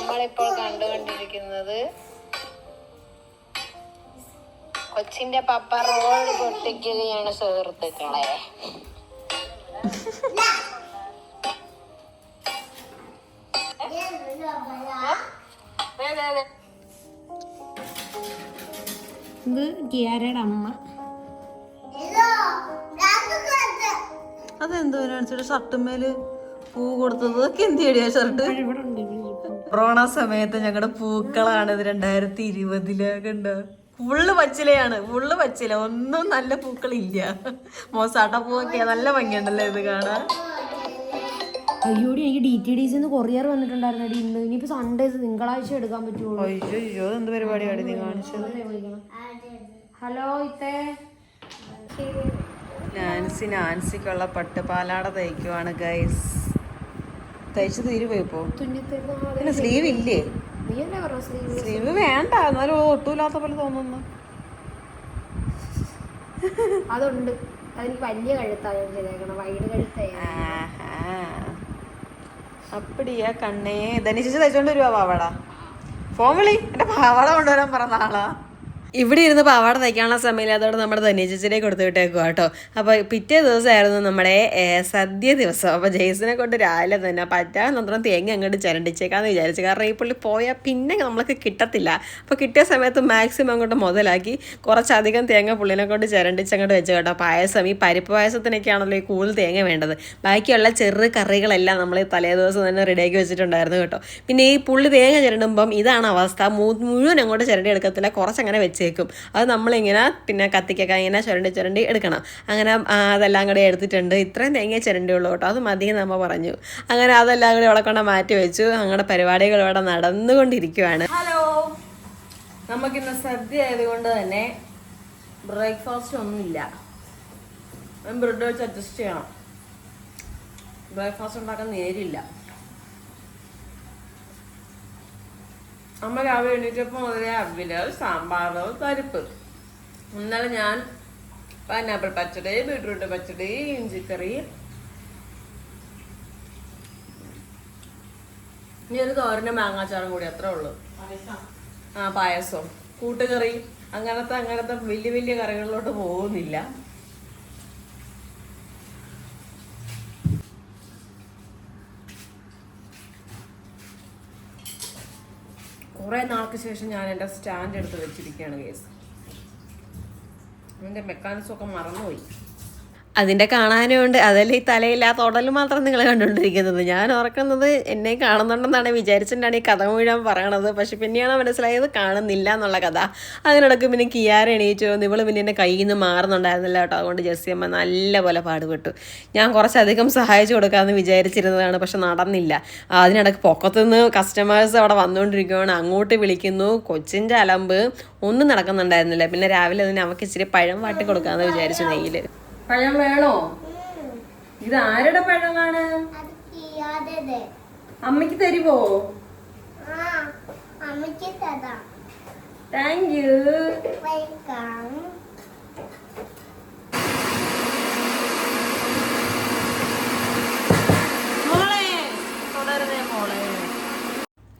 നമ്മളിപ്പോൾ കണ്ടുകൊണ്ടിരിക്കുന്നത് കൊച്ചിന്റെ പപ്പ റോഡ് പൊട്ടിക്കുകയാണ് സുഹൃത്തുക്കളെ. ഇത് കിയാരയുടെ അമ്മ. അതെന്തോ കാണിച്ചിട്ട് ഷർട്ടുമേൽ പൂ കൊടുത്തത് ഒക്കെ എന്ത് ചെയ്യാ ഷർട്ട്? കൊറോണ സമയത്ത് ഞങ്ങളുടെ പൂക്കളാണ് ഇത് രണ്ടായിരത്തി ഇരുപതിൽ കണ്ട? ഫുള്ള് പച്ചിലയാണ് ഫുള്ള് പച്ചില. ഒന്നും നല്ല പൂക്കളില്ല. മോസാട്ട പൂവൊക്കെ. നല്ല ഭംഗിയുണ്ടല്ലോ ഇത് കാണാൻ. അയ്യോടി എനിക്ക് ഡി ടി ഡിസിന്ന് കൊറിയർ വന്നിട്ടുണ്ടായിരുന്നു ഇന്ന്. ഇനിയിപ്പോ സൺഡേസ് തിങ്കളാഴ്ച എടുക്കാൻ പറ്റുള്ളൂ. അയ്യോ എന്ത് പരിപാടിയാണ് നീ കാണിച്ചത്? ഹലോ ഇത്തേ. നാൻസി നാൻസിക്കുള്ള പട്ട് പാലാട തയ്ക്കുവാണ് ഗൈസ് തയ്ച്ചു തീരുവോ ഇപ്പോ? സ്ലീവ് ഇല്ലേ? നീ എന്നാ പറഞ്ഞു സ്ലീവ് വേണ്ട. എന്നാലും ഒട്ടുമില്ലാത്ത പോലെ തോന്നുന്നു. അതുണ്ട്. അതെനിക്ക് വലിയ കഴുത്താണ് ഞാൻ ചെയ്തേക്കണം. വൈഡ് കഴുത്തായി ആഹാ. അപ്പടിയാ കണ്ണേ. ധനിച്ചു തയ്ച്ചോണ്ട് വരുവാ പാവാട ഫോൺ വിളി. എന്റെ പാവാട കൊണ്ടുവരാൻ പറഞ്ഞ ആളാ. ഇവിടെ ഇരുന്ന് പാവാട തയ്ക്കാനുള്ള സമയമില്ല. അതോടെ നമ്മുടെ ധന്യചേച്ചിനെ കൊടുത്തു വിട്ടേക്കുക കേട്ടോ. അപ്പോൾ പിറ്റേ ദിവസമായിരുന്നു നമ്മുടെ സദ്യ ദിവസം. അപ്പോൾ ജെയ്സിനെ കൊണ്ട് രാവിലെ തന്നെ പറ്റാവുന്നത്രം തേങ്ങ അങ്ങോട്ട് ചിരണ്ടിച്ചേക്കാന്ന് വിചാരിച്ചു. കാരണം ഈ പുള്ളി പോയാൽ പിന്നെ നമ്മൾക്ക് കിട്ടത്തില്ല. അപ്പോൾ കിട്ടിയ സമയത്ത് മാക്സിമം അങ്ങോട്ട് മുതലാക്കി കുറച്ചധികം തേങ്ങ പുള്ളിനെ കൊണ്ട് ചരണ്ടിച്ച് അങ്ങോട്ട് വെച്ചു കേട്ടോ. പായസം ഈ പരിപ്പ് പായസത്തിനൊക്കെയാണല്ലോ ഈ കൂടുതൽ തേങ്ങ വേണ്ടത്. ബാക്കിയുള്ള ചെറു കറികളെല്ലാം നമ്മൾ തലേ ദിവസം തന്നെ റെഡിയാക്കി വെച്ചിട്ടുണ്ടായിരുന്നു കേട്ടോ. പിന്നെ ഈ പുള്ളി തേങ്ങ ചിരണ്ടുമ്പം ഇതാണ് അവസ്ഥ. മുഴുവൻ അങ്ങോട്ട് ചിരണ്ടി എടുക്കത്തില്ല. കുറച്ചങ്ങനെ വെച്ചേക്കും. അത് നമ്മളിങ്ങനെ പിന്നെ കത്തിക്കൊക്കെ ഇങ്ങനെ ചുരണ്ടി ചുരണ്ടി എടുക്കണം. അങ്ങനെ അതെല്ലാം കൂടെ എടുത്തിട്ടുണ്ട്. ഇത്രയും തേങ്ങ ചുരണ്ടിയുള്ളൂ കേട്ടോ. അത് മതി നമ്മൾ പറഞ്ഞു. അങ്ങനെ അതെല്ലാം കൂടി ഇവിടെ കൊണ്ട് മാറ്റി വെച്ചു. അങ്ങനെ പരിപാടികൾ ഇവിടെ നടന്നുകൊണ്ടിരിക്കുവാണ്. ഹലോ നമുക്കിന്ന് സദ്യ ആയതുകൊണ്ട് തന്നെ ബ്രേക്ക്ഫാസ്റ്റ് ഒന്നുമില്ല. ബ്രെഡ് വെച്ച് അഡ്ജസ്റ്റ് ചെയ്യണം. ബ്രേക്ക്ഫാസ്റ്റ് ഉണ്ടാക്കാൻ നേരില്ല. അമ്മ രാവിലെ എണീറ്റപ്പോൾ മുതലേ അവിൽ സാമ്പാർ പരിപ്പ്. ഇന്നലെ ഞാൻ പൈനാപ്പിൾ പച്ചടി ബീട്രൂട്ട് പച്ചടി ഇഞ്ചിക്കറി. ഇനി ഒരു തോരനും മാങ്ങാച്ചാറും കൂടി അത്രേ ഉള്ളൂ. ആ പായസം. കൂട്ടുകറി. അങ്ങനത്തെ അങ്ങനത്തെ വലിയ വലിയ കറികളിലോട്ട് പോകുന്നില്ല. കുറേ നാൾക്ക് ശേഷം ഞാൻ എന്റെ സ്റ്റാൻഡ് എടുത്ത് വെച്ചിരിക്കുകയാണ് കേസ് എന്റെ മെക്കാനിസം ഒക്കെ മറന്നുപോയി. അതിന്റെ കാണാനും ഉണ്ട് അതല്ല ഈ തലയില്ലാത്ത ഉടൽ മാത്രം നിങ്ങൾ കണ്ടുകൊണ്ടിരിക്കുന്നത്. ഞാൻ ഓർക്കുന്നത് എന്നെ കാണുന്നുണ്ടെന്നാണ് വിചാരിച്ചിട്ടാണ് ഈ കഥ മുഴുവൻ പറയണത്. പക്ഷെ പിന്നെയാണ് മനസ്സിലായത് കാണുന്നില്ല എന്നുള്ള കഥ. അതിനിടയ്ക്ക് പിന്നെ കിയാര എണീച്ചു വന്നു ഇവൾ പിന്നെ എന്റെ കയ്യിൽ നിന്ന് മാറുന്നുണ്ടായിരുന്നില്ല കേട്ടോ. അതുകൊണ്ട് ജെസ്സി അമ്മ നല്ലപോലെ പാടുപെട്ടു. ഞാൻ കുറച്ചധികം സഹായിച്ചു കൊടുക്കാമെന്ന് വിചാരിച്ചിരുന്നതാണ് പക്ഷെ നടന്നില്ല. അതിനിടയ്ക്ക് പൊക്കത്തുനിന്ന് കസ്റ്റമേഴ്സ് അവിടെ വന്നുകൊണ്ടിരിക്കുകയാണ് അങ്ങോട്ട് വിളിക്കുന്നു. കൊച്ചിന്റെ അലമ്പ് ഒന്നും നടക്കുന്നുണ്ടായിരുന്നില്ല. പിന്നെ രാവിലെ തന്നെ അവൾക്ക് ഇച്ചിരി പഴം വാട്ടി കൊടുക്കാമെന്ന് വിചാരിച്ചു നെയ്യിൽ പഴം വേണോ ഇത് ആരുടെ പഴമാണ്? അമ്മയ്ക്ക് തരുമോ അമ്മയ്ക്ക് തരാം. താങ്ക് യു വെൽക്കം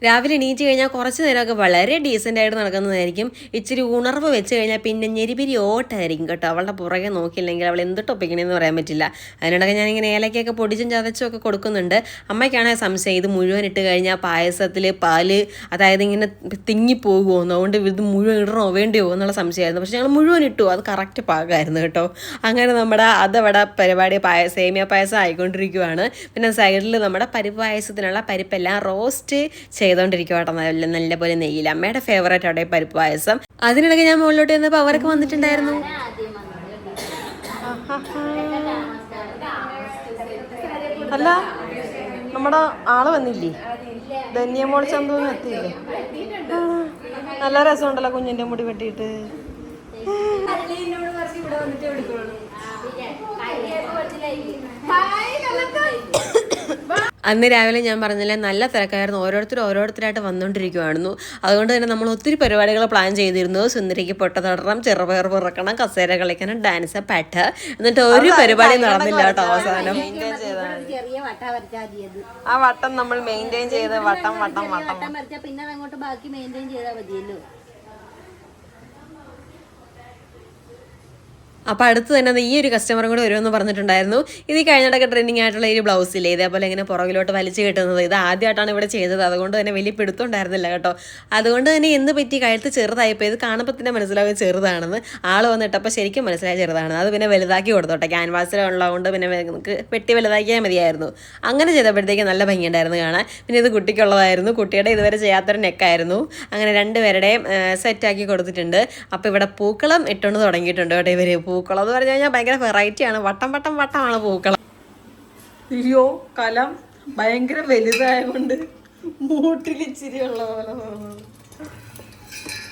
രാവിലെ എണീറ്റ് കഴിഞ്ഞാൽ കുറച്ച് നേരമൊക്കെ വളരെ ഡീസന്റ് ആയിട്ട് നടക്കുന്നതായിരിക്കും. ഇച്ചിരി ഉണർവ് വെച്ച് കഴിഞ്ഞാൽ പിന്നെ ഞെരിപിരി ഓട്ടായിരിക്കും കേട്ടോ. അവളുടെ പുറകെ നോക്കിയില്ലെങ്കിൽ അവൾ എന്ത് ടൊപ്പിക്കണമെന്ന് പറയാൻ പറ്റില്ല. അതിനിടയ്ക്ക് ഞാനിങ്ങനെ ഏലക്കൊക്കെ പൊടിച്ചും ചതച്ചും ഒക്കെ കൊടുക്കുന്നുണ്ട്. അമ്മയ്ക്കാണെങ്കിൽ സംശയം ഇത് മുഴുവൻ ഇട്ട് കഴിഞ്ഞാൽ പായസത്തിൽ പാൽ അതായത് ഇങ്ങനെ തിങ്ങിപ്പോകുമോ അതുകൊണ്ട് ഇത് മുഴുവൻ ഇടണോ വേണ്ടിയോ എന്നുള്ള സംശയമായിരുന്നു. പക്ഷെ ഞങ്ങൾ മുഴുവൻ ഇട്ടു. അത് കറക്റ്റ് പാകമായിരുന്നു കേട്ടോ. അങ്ങനെ നമ്മുടെ അതവിടെ പരിപാടി പായ സേമിയ പായസം ആയിക്കൊണ്ടിരിക്കുവാണ്. പിന്നെ സൈഡിൽ നമ്മുടെ പരിപ്പ് പായസത്തിനുള്ള പരിപ്പെല്ലാം റോസ്റ്റ് ചെയ്തുകൊണ്ടിരിക്കുക കേട്ടോ. നല്ല പോലെ നെയ്യിൽ അമ്മയുടെ ഫേവറേറ്റ് അവിടെ പരിപ്പ് പായസം? അതിനിടയ്ക്ക് ഞാൻ മുകളിലോട്ട് ചെന്നപ്പോൾ അവരൊക്കെ വന്നിട്ടുണ്ടായിരുന്നു. അല്ല നമ്മുടെ ആൾ വന്നില്ലേ? ധന്യമോൾ ചന്തോന്ന് എത്തിയില്ലേ? നല്ല രസമുണ്ടല്ലോ കുഞ്ഞിന്റെ മുടി വെട്ടിയിട്ട്. അന്ന് രാവിലെ ഞാൻ പറഞ്ഞില്ലേ നല്ല തിരക്കായിരുന്നു. ഓരോരുത്തർ ഓരോരുത്തരായിട്ട് വന്നുകൊണ്ടിരിക്കുവായിരുന്നു അതുകൊണ്ട് തന്നെ നമ്മൾ ഒത്തിരി പരിപാടികൾ പ്ലാൻ ചെയ്തിരുന്നു. സുന്ദരിക്ക് പൊട്ടതടണം ചെറുപയർ പിറക്കണം കസേര കളിക്കണം ഡാൻസ് പാട്ട്. എന്നിട്ട് ഒരു പരിപാടി നടന്നില്ല കേട്ടോ അവസാനം. ആ വട്ടം നമ്മൾ മെയിന്റെയിൻ ചെയ്ത് വട്ടം വട്ടം വട്ടം പിന്നെ അങ്ങോട്ട് ബാക്കി മെയിന്റെയിൻ ചെയ്താൽ മതിയല്ലോ. അപ്പോൾ അടുത്ത് തന്നെ ഈ ഒരു കസ്റ്റമറും കൂടെ വരുമെന്ന് പറഞ്ഞിട്ടുണ്ടായിരുന്നു. ഇത് കഴിഞ്ഞിടയ്ക്ക് ട്രെൻഡിങ് ആയിട്ടുള്ള ഈ ബ്ലൗസ് ഇല്ലേ? ഇതേപോലെ ഇങ്ങനെ പുറകിലോട്ട് വലിച്ചു കിട്ടുന്നത്. ഇത് ആദ്യമായിട്ടാണ് ഇവിടെ ചെയ്തത്. അതുകൊണ്ട് തന്നെ വലിയ പിടുത്തുണ്ടായിരുന്നില്ല കേട്ടോ. അതുകൊണ്ട് തന്നെ എന്ത് പറ്റി? കഴുത്ത് ചെറുതായിപ്പോൾ ഇത് കാണുമ്പോൾ തന്നെ മനസ്സിലാവും ചെറുതാണെന്ന്. ആൾ വന്നിട്ടപ്പോൾ ശരിക്കും മനസ്സിലായി ചെറുതാണ് അത് പിന്നെ വലുതാക്കി കൊടുത്തോട്ടെ. ക്യാൻവാസിലുള്ളതുകൊണ്ട് പിന്നെ നമുക്ക് പെട്ടി വലുതാക്കിയാൽ മതിയായിരുന്നു. അങ്ങനെ ചെയ്തപ്പോഴത്തേക്ക് നല്ല ഭംഗിയുണ്ടായിരുന്നു കാണാൻ. പിന്നെ ഇത് കുട്ടിക്കുള്ളതായിരുന്നു. കുട്ടിയുടെ ഇതുവരെ ചെയ്യാത്തൊരു നെക്കായിരുന്നു അങ്ങനെ രണ്ടുപേരുടെയും സെറ്റാക്കി കൊടുത്തിട്ടുണ്ട്. അപ്പോൾ ഇവിടെ പൂക്കളം ഇട്ടുകൊണ്ട് തുടങ്ങിയിട്ടുണ്ട് കേട്ടോ ഇവർ പൂക്കളം എന്ന് പറഞ്ഞു കഴിഞ്ഞാൽ ഭയങ്കര വെറൈറ്റിയാണ് വട്ടം വട്ടം വട്ടമാണ് പൂക്കളം അയ്യോ കലം ഭയങ്കര വലുതായതുകൊണ്ട് മൂട്ടിൽ ഇച്ചിരി ഉള്ള പോലെ തോന്നുന്നു.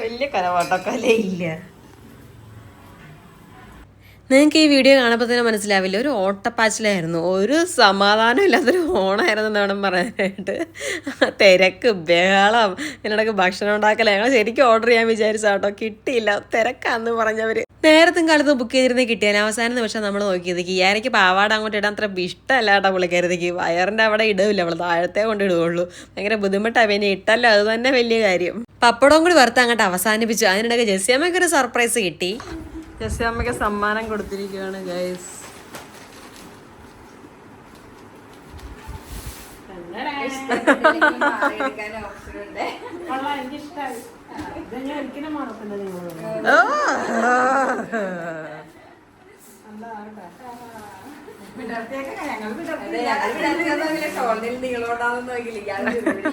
വലിയ കലവാട്ടോ കലയില്ല. നിങ്ങൾക്ക് ഈ വീഡിയോ കാണുമ്പോൾ തന്നെ മനസ്സിലാവില്ല. ഒരു ഓട്ടപ്പാച്ചിലായിരുന്നു. ഒരു സമാധാനം ഇല്ലാത്തൊരു ഓണായിരുന്നു എന്ന് വേണം പറയാനായിട്ട്. തിരക്ക് ബഹളം എന്നോടൊക്കെ ഭക്ഷണം ഉണ്ടാക്കല. ഞങ്ങൾ ശരിക്കും ഓർഡർ ചെയ്യാൻ വിചാരിച്ച കേട്ടോ. കിട്ടിയില്ല. തിരക്കാന്ന് പറഞ്ഞവർ നേരത്തും കാലത്ത് ബുക്ക് ചെയ്തിരുന്നേ കിട്ടിയാൽ അവസാനം നിമിഷം നമ്മൾ നോക്കിയത് കിയാനയ്ക്ക് പാവാട അങ്ങോട്ട് ഇടാൻ അത്ര ഇഷ്ടമല്ല കേട്ടോ പുള്ളിക്കാരത്തേക്ക് വയറിന്റെ അവിടെ ഇടവില്ല. അവൾ താഴത്തെ കൊണ്ട് ഇടുകയുള്ളൂ. ഭയങ്കര ബുദ്ധിമുട്ടാണ് പിന്നെ ഇട്ടല്ലോ. അത് തന്നെ വലിയ കാര്യം. പപ്പടവും കൂടി വറുത്ത് അങ്ങോട്ട് അവസാനിപ്പിച്ചു. അതിനിടയ്ക്ക് ജെസ്സിയമ്മയ്ക്ക് ഒരു സർപ്രൈസ് കിട്ടി. ജെസ്സിയമ്മയ്ക്ക് സമ്മാനം കൊടുത്തിരിക്കുകയാണ് ഗൈസ്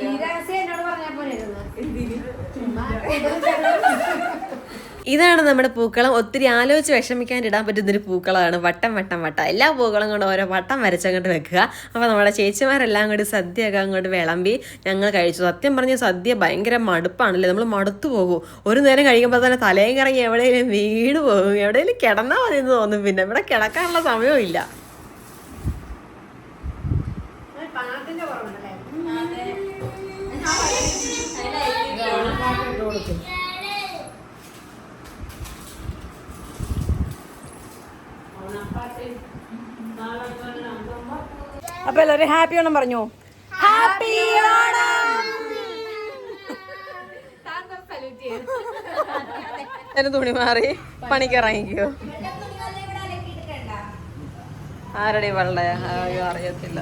ഈ രഹസ്യം എന്നോട് ഇതാണ് നമ്മുടെ പൂക്കളം. ഒത്തിരി ആലോചിച്ച് വിഷമിക്കാൻ ഇടാൻ പറ്റുന്ന ഒരു പൂക്കളമാണ്. വട്ടം വട്ടം വട്ടം. എല്ലാ പൂക്കളും കൊണ്ട് ഓരോ വട്ടം വരച്ചങ്ങോട്ട് വെക്കുക. അപ്പോൾ നമ്മുടെ ചേച്ചിമാരെല്ലാം കൂടി സദ്യയൊക്കെ അങ്ങോട്ട് വിളമ്പി ഞങ്ങൾ കഴിച്ചു. സത്യം പറഞ്ഞ സദ്യ ഭയങ്കര മടുപ്പാണല്ലേ? നമ്മൾ മടുത്തു പോകും. ഒരു നേരം കഴിക്കുമ്പോൾ തന്നെ തലയും കറങ്ങി എവിടെയെങ്കിലും വീട് പോകും. എവിടെയെങ്കിലും കിടന്നാൽ മതി എന്ന് തോന്നും. പിന്നെ ഇവിടെ കിടക്കാനുള്ള സമയവും ഇല്ല. അപ്പൊ എല്ലാവരും ഹാപ്പി ഓണം പറഞ്ഞു? ഹാപ്പി ഓണം. തുണി മാറി. പണിക്കിറങ്ങിക്കോ ആരടി വെള്ള അയ്യോ അറിയത്തില്ല.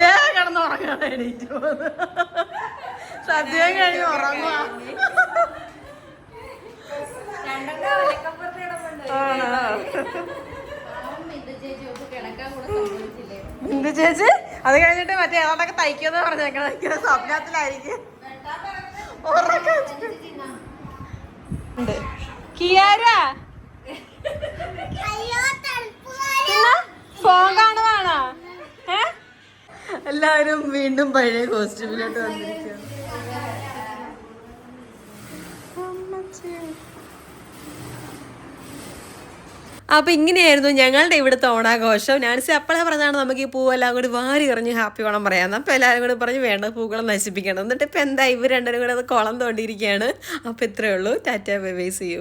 ദേ കിടന്ന് ഉറങ്ങാൻ എണീറ്റു സദ്യം കഴിഞ്ഞ് ഉറങ്ങുക ആണോ? ബിന്ദു ചേച്ചി? അത് കഴിഞ്ഞിട്ട് മറ്റേ ഏതാണ്ടൊക്കെ തയ്ക്കുമെന്ന് പറഞ്ഞേക്കണം സ്വപ്നത്തിലായിരിക്കും. ഉണ്ട്. കിയാര? ഫോൺ കാണുവാണോ? വീണ്ടും പഴയ കോസ്റ്റ്യൂമിലോട്ട് വന്നിരിക്കുകയാണ്. അപ്പോൾ ഇങ്ങനെയായിരുന്നു ഞങ്ങളുടെ ഇവിടുത്തെ ഓണാഘോഷം. നാൻസി അപ്പോഴേ പറഞ്ഞാണ് നമുക്ക് ഈ പൂവെല്ലാം കൂടി വാരി എറിഞ്ഞ് ഹാപ്പി ഓണം പറയാമെന്ന് അപ്പോൾ എല്ലാവരും കൂടി പറഞ്ഞ് വേണ്ട പൂക്കളം നശിപ്പിക്കണം. എന്നിട്ട് ഇപ്പം എന്താ ഇവർ രണ്ടുപേരും കൂടെ അത് കുളം തോണ്ടിയിരിക്കുകയാണ് അപ്പോൾ ഇത്രയേ ഉള്ളൂ. Tata bye bye see you.